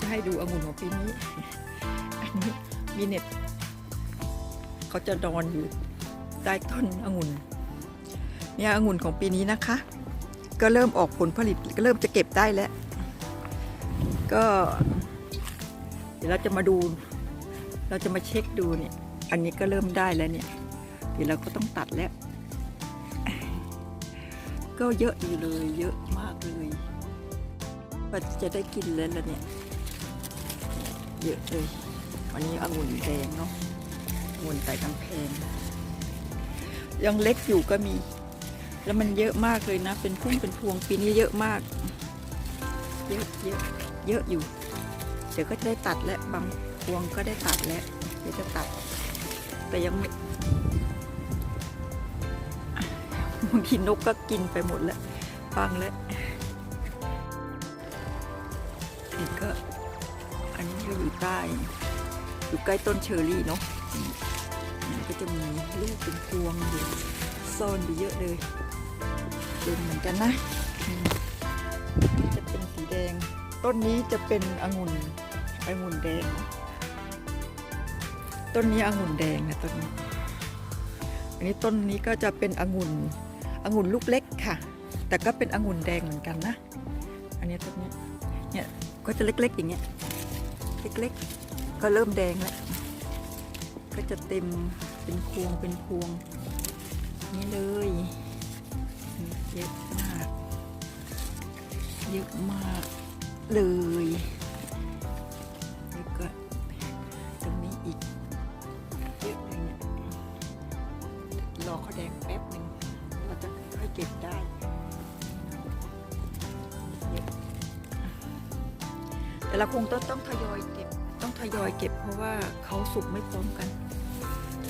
จะให้ดูองุ่นของปีนี้ อันนี้มีเน็ตเขาจะนอนอยู่ใต้ต้นองุ่นเนี่ยองุ่นของปีนี้นะคะ ก็เริ่มออกผลผลิตก็เริ่มจะเก็บได้แล้ว ก็ เดี๋ยวเราจะมาดู เราจะมาเช็คดูเนี่ย อันนี้ก็เริ่มได้แล้วเนี่ย เดี๋ยวเราก็ต้องตัดแล้ว ก็เยอะอยู่เลย เยอะมากเลยว่าจะได้กินแล้วล่ะเนี่ย เยอะเลย วันนี้องุ่นแดงเนาะองุ่นใส่กำแพงยังเล็กอยู่ก็มี แล้วมันเยอะมากเลยนะ เป็นพุ่งเป็นพวงปีนี้เยอะมาก เยอะเยอะเยอะอยู่ เดี๋ยวก็จะได้ตัดแล้วบางพวงก็ได้ตัดแล้วเดี๋ยวจะตัด แต่ยังไม่บางทีนกก็กินไปหมดแล้ว ฟังแล้วนี่ก็ นนี้ก็อยู่ใต้ อยู่ใกล้ต้นเชอร์รี่เนาะมันก็จะมีลูกเป็นพวงอยู่ซ่อนอยู่เยอะเลยเป็นเหมือนกันนะอืมจะเป็นสีแดง ต้นนี้จะเป็นองุ่นองุ่นแดง ต้นนี้องุ่นแดงนะต้นนี้อันนี้ต้นนี้ก็จะเป็นองุ่นองุ่นลูกเล็กค่ะ แต่ก็เป็นองุ่นแดงเหมือนกันนะ อันนี้ต้นนี้ เนี่ยก็จะเล็กๆอย่างเงี้ย เล็กๆ ก็เริ่มแดงแล้ว ก็จะเต็มเป็นพวงเป็นพวง นี่เลยเยอะมากเยอะมากเลยแล้วก็ตรงนี้อีกเยอะเลยเนี่ยรอเขาแดงแป๊บหนึ่งเราจะค่อยเก็บได้ เราคงต้องต้องทยอยเก็บ ต้องทยอยเก็บเพราะว่าเขาสุกไม่พร้อมกัน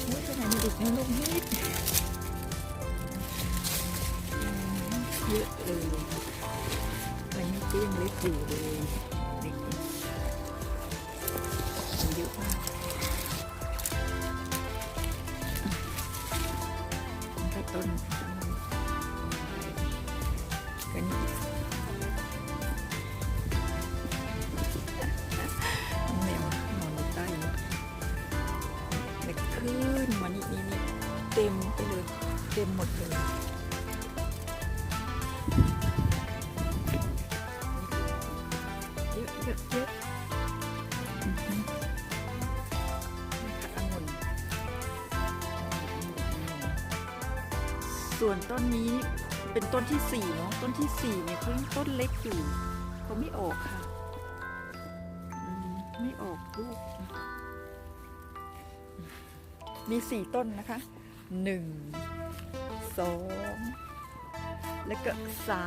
โอ้ยไปไหนมาอีกเนี่ยลูกนิดเยอะเลยอันนี้ก็ยังเล็กอยู่เลยเล็กเยอะมาก ต็มหมดเลยเยอะเยอะเยอะอือหือนี่ค่ะองุ่นส่วนต้นนี้เป็นต้นที่สี่เนาะต้นที่สี่เนี่ยเขายังต้นเล็กอยู่เขาไม่ออกค่ะมไม่ออกลูกมีสี่ต้นนะคะหนึ่ง สองแล้วก็สา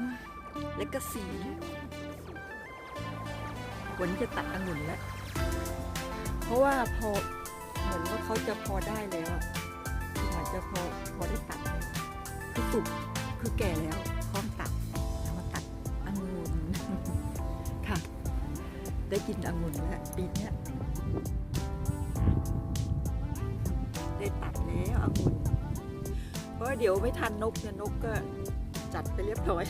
มแล้วก็สี่วันนี้จะตัดองุ่นแล้ว เพราะว่าพอเหมือนว่าเขาจะพอได้แล้วอะคือเหมือนจะพอพอได้ตัดคือสุกคือแก่แล้วพร้อมตัดเอามาตัดองุ่นค่ะ ได้กินองุ่นแล้วปีนี้ได้ตัดแล้วองุ่น เพราะเดี๋ยวไม่ทันนกเนี่ยนกก็จัดไปเรียบร้อย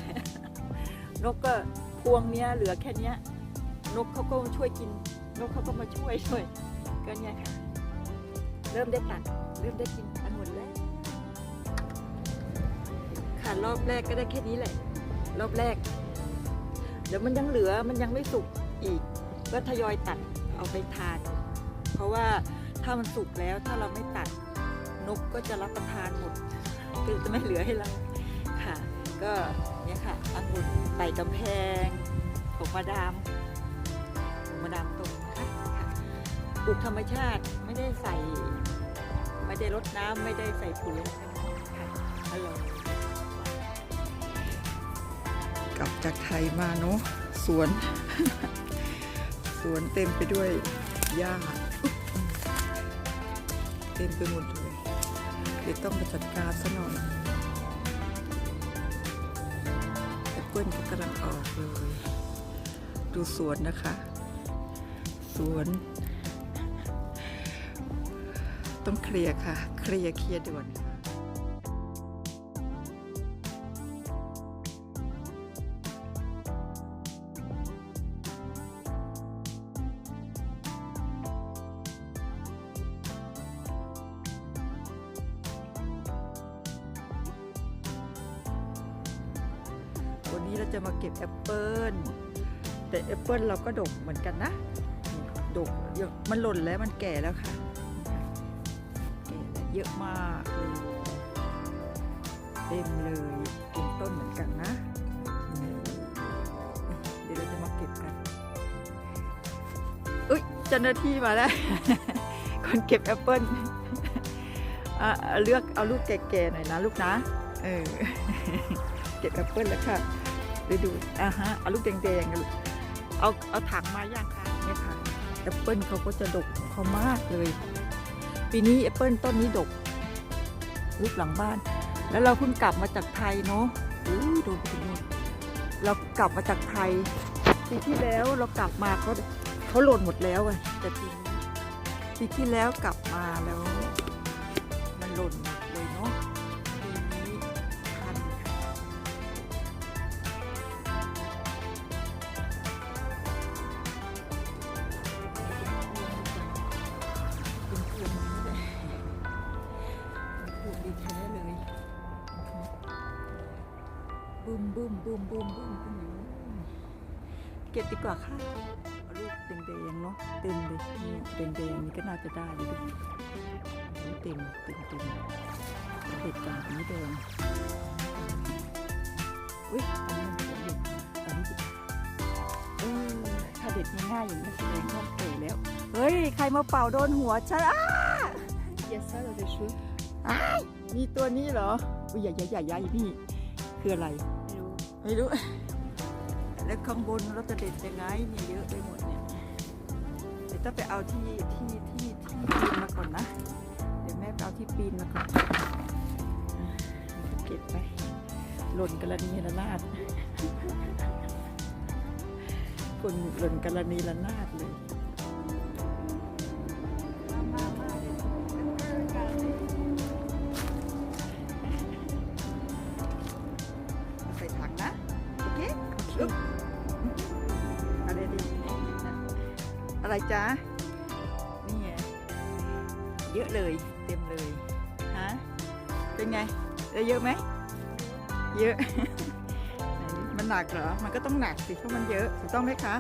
นกก็พวงเนี้ยเหลือแค่เนี้ย นกเขาก็ช่วยกิน นกเขาก็มาช่วยด้วยก็เนี่ยค่ะ เริ่มได้ตัด เริ่มได้กินองุ่นแล้วค่ะรอบแรกก็ได้แค่นี้แหละ รอบแรก เดี๋ยวมันยังเหลือมันยังไม่สุกอีก ก็ทยอยตัดเอาไปทาน เพราะว่าถ้ามันสุกแล้วถ้าเราไม่ตัดนกก็จะรับประทานหมด็จะไม่เหลือให้เราค่ะ ก็เนี่ยค่ะองุ่นไต่กำแพงของมาดามของมาดามตรงนะคะค่ะปลูกธรรมชาติไม่ได้ใส่ ไม่ได้รดน้ำไม่ได้ใส่ปุ๋ยอะไรทั้งค่ะอร่อยกลับจากไทยมาเนาะสวน สวนเต็มไปด้วยหญ้าเต็มไปหมดเลย เดี๋ยวต้องไปจัดการซะหน่อยแอปเปิ้ลก็กำลังออกเลย ดูสวนนะคะ สวน ต้องเคลียร์ค่ะ เคลียร์เคลียร์ด่วน วันนี้เราจะมาเก็บแอปเปิลแต่แอปเปิลเราก็ดกเหมือนกันนะ ดกเยอะมันหล่นแล้วมันแก่แล้วค่ะแก่แล้วเยอะมากเต็มเลยเต็มต้นเหมือนกันนะ เดี๋ยวเราจะมาเก็บกันอุ้ยเจ้าหน้าที่มาแล้ว คนเก็บแอปเปิลเลือกเอาลูกแก่ๆหน่อยนะลูกนะ เออ เก็บแอปเปิลแล้วค่ะ ไปดูอ่าฮะเอาลูกแดงๆกันเอาเอาถังมาย่างค่ะเนี่ยค่ะแอปเปิลเขาก็จะดกเขามากเลย ปีนี้แอปเปิลต้นนี้ดกลูกหลังบ้าน แล้วเราเพิ่งกลับมาจากไทยเนาะอู้ดูไปถึงนู่นเรากลับมาจากไทยปีที่แล้วเรากลับมาเขาเขาหล่นหมดแล้วอะแต่ปีนี้ปีที่แล้วกลับมาแล้ว มันหล่น บึ้มบึ้มบึ้มบึ้มบึ้มเก็บดีกว่าค่ะเอาลูกแดงๆเนาะเต็มเลยเนี่ยแดงๆนี่ก็น่าจะได้อยู่ดูเต็มเต็มเต็มเด็ดกันอันนี้แดงอุ้ยอันนี้มันสวยอยู่อันนี้ดิเออถ้าเด็ดง่ายๆอย่างนี้แสดงว่าเก๋แล้ว เฮ้ย ใครมาเป่าโดนหัวฉันอ้า Il y a ça dans tes cheveux อ้ายมีตัวนี้เหรออุ้ยใหญ่ใหญ่ใหญ่ใหญ่นี่คืออะไร ไม่รู้ แล้วข้างบนเราจะเด็ดยังไงเนี่เยอะไปหมดเนี่ยเดี๋ยวต้องไปเอาที่ที่ที่ที่ปีนมาก่อนนะ เดี๋ยวแม่ไปเอาที่ปีนมาก่อนอะเก็บไปหล่นกระนีระนาดคนหล่นกระนีระนาดเลย อะไรจ๊ะ นี่ไงเยอะเลย เต็มเลย ฮะ เป็นไง ได้เยอะไหม เยอะ มันหนักเหรอ มันก็ต้องหนักสิ เพราะมันเยอะ ถูกต้องไหมคะ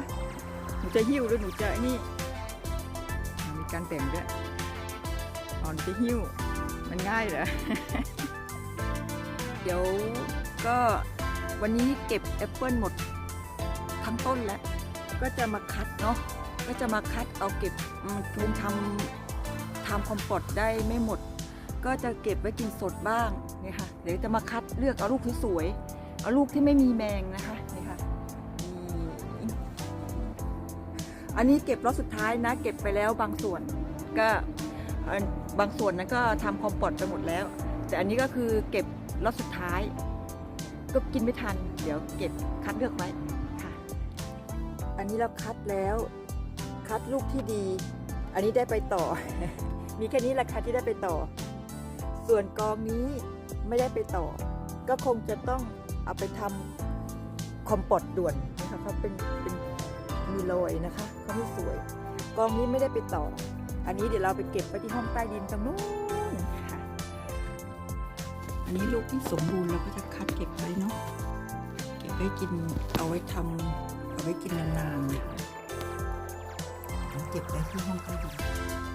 หนูจะหิ้วหรือหนูจะไอ้นี่ มีการแบ่งด้วยอ๋อหนูจะหิ้ว มันง่ายเหรอ เดี๋ยวก็วันนี้เก็บแอปเปิลหมดทั้งต้นแล้ว ก็จะมาคัดเนาะ ก็จะมาคัดเอาเก็บอืมคงทำทำคอมปอตได้ไม่หมด ก็จะเก็บไว้กินสดบ้างนี่ค่ะเดี๋ยวจะมาคัดเลือกเอาลูกที่สวยๆเอาลูกที่ไม่มีแมงนะคะนี่ค่ะอันนี้เก็บรอบสุดท้ายนะ เก็บไปแล้วบางส่วนก็บางส่วนนั้นก็ทำคอมปอตไปหมดแล้ว แต่อันนี้ก็คือเก็บรอบสุดท้าย ก็กินไม่ทัน เดี๋ยวเก็บคัดเลือกไว้ค่ะ อันนี้เราคัดแล้ว คัดลูกที่ดี อันนี้ได้ไปต่อ มีแค่นี้แหละค่ะที่ได้ไปต่อ ส่วนกองนี้ไม่ได้ไปต่อ ก็คงจะต้องเอาไปทำคอมปอตด่วนนะคะเขาเป็นเป็นมีรอยนะคะเขาไม่สวย กองนี้ไม่ได้ไปต่อ อันนี้เดี๋ยวเราไปเก็บไว้ที่ห้องใต้ดินตรงนู้นค่ะอันนี้ลูกที่สมบูรณ์เราก็จะคัดเก็บไว้เนาะเก็บไว้กินเอาไว้ทำเอาไว้กินนานๆ เลยค่ะเก็บได้ที่ห้องใต้ดิน